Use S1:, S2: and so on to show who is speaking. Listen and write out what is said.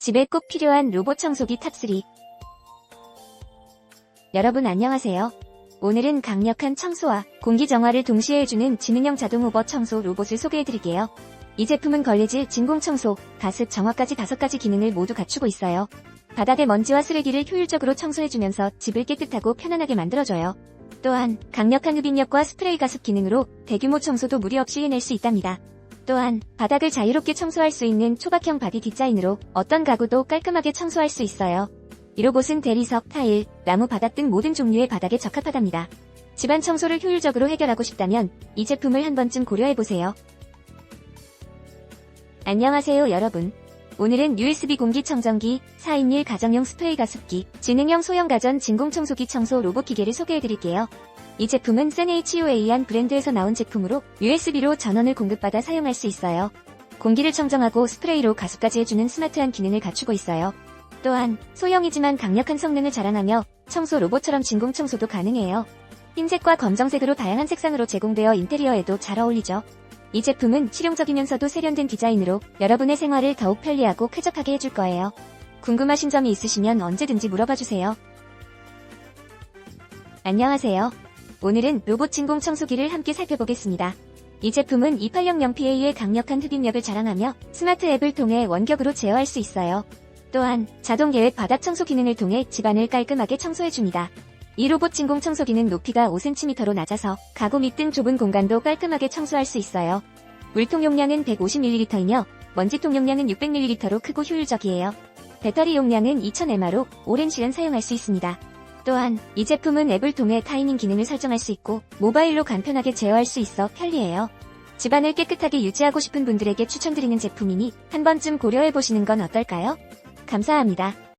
S1: 집에 꼭 필요한 로봇 청소기 탑3. 여러분 안녕하세요. 오늘은 강력한 청소와 공기 정화를 동시에 해주는 지능형 자동 오버 청소 로봇을 소개해드릴게요. 이 제품은 걸레질, 진공 청소, 가습 정화까지 다섯 가지 기능을 모두 갖추고 있어요. 바닥의 먼지와 쓰레기를 효율적으로 청소해주면서 집을 깨끗하고 편안하게 만들어줘요. 또한 강력한 흡입력과 스프레이 가습 기능으로 대규모 청소도 무리 없이 해낼 수 있답니다. 또한 바닥을 자유롭게 청소할 수 있는 초박형 바디 디자인으로 어떤 가구도 깔끔하게 청소할 수 있어요. 이 로봇은 대리석, 타일, 나무 바닥 등 모든 종류의 바닥에 적합하답니다. 집안 청소를 효율적으로 해결하고 싶다면 이 제품을 한 번쯤 고려해보세요. 안녕하세요 여러분. 오늘은 USB 공기청정기, 4인1 가정용 스프레이 가습기, 지능형 소형 가전 진공청소기 청소 로봇 기계를 소개해드릴게요. 이 제품은 센HOA한 브랜드에서 나온 제품으로 USB로 전원을 공급받아 사용할 수 있어요. 공기를 청정하고 스프레이로 가습까지 해주는 스마트한 기능을 갖추고 있어요. 또한 소형이지만 강력한 성능을 자랑하며 청소 로봇처럼 진공 청소도 가능해요. 흰색과 검정색으로 다양한 색상으로 제공되어 인테리어에도 잘 어울리죠. 이 제품은 실용적이면서도 세련된 디자인으로 여러분의 생활을 더욱 편리하고 쾌적하게 해줄 거예요. 궁금하신 점이 있으시면 언제든지 물어봐 주세요. 안녕하세요. 오늘은 로봇 진공 청소기를 함께 살펴보겠습니다. 이 제품은 2800PA의 강력한 흡입력을 자랑하며 스마트 앱을 통해 원격으로 제어할 수 있어요. 또한 자동 계획 바닥 청소 기능을 통해 집안을 깔끔하게 청소해줍니다. 이 로봇 진공 청소기는 높이가 5cm로 낮아서 가구 밑등 좁은 공간도 깔끔하게 청소할 수 있어요. 물통 용량은 150ml이며 먼지통 용량은 600ml로 크고 효율적이에요. 배터리 용량은 2000mAh로 오랜 시간 사용할 수 있습니다. 또한 이 제품은 앱을 통해 타이밍 기능을 설정할 수 있고 모바일로 간편하게 제어할 수 있어 편리해요. 집안을 깨끗하게 유지하고 싶은 분들에게 추천드리는 제품이니 한 번쯤 고려해보시는 건 어떨까요? 감사합니다.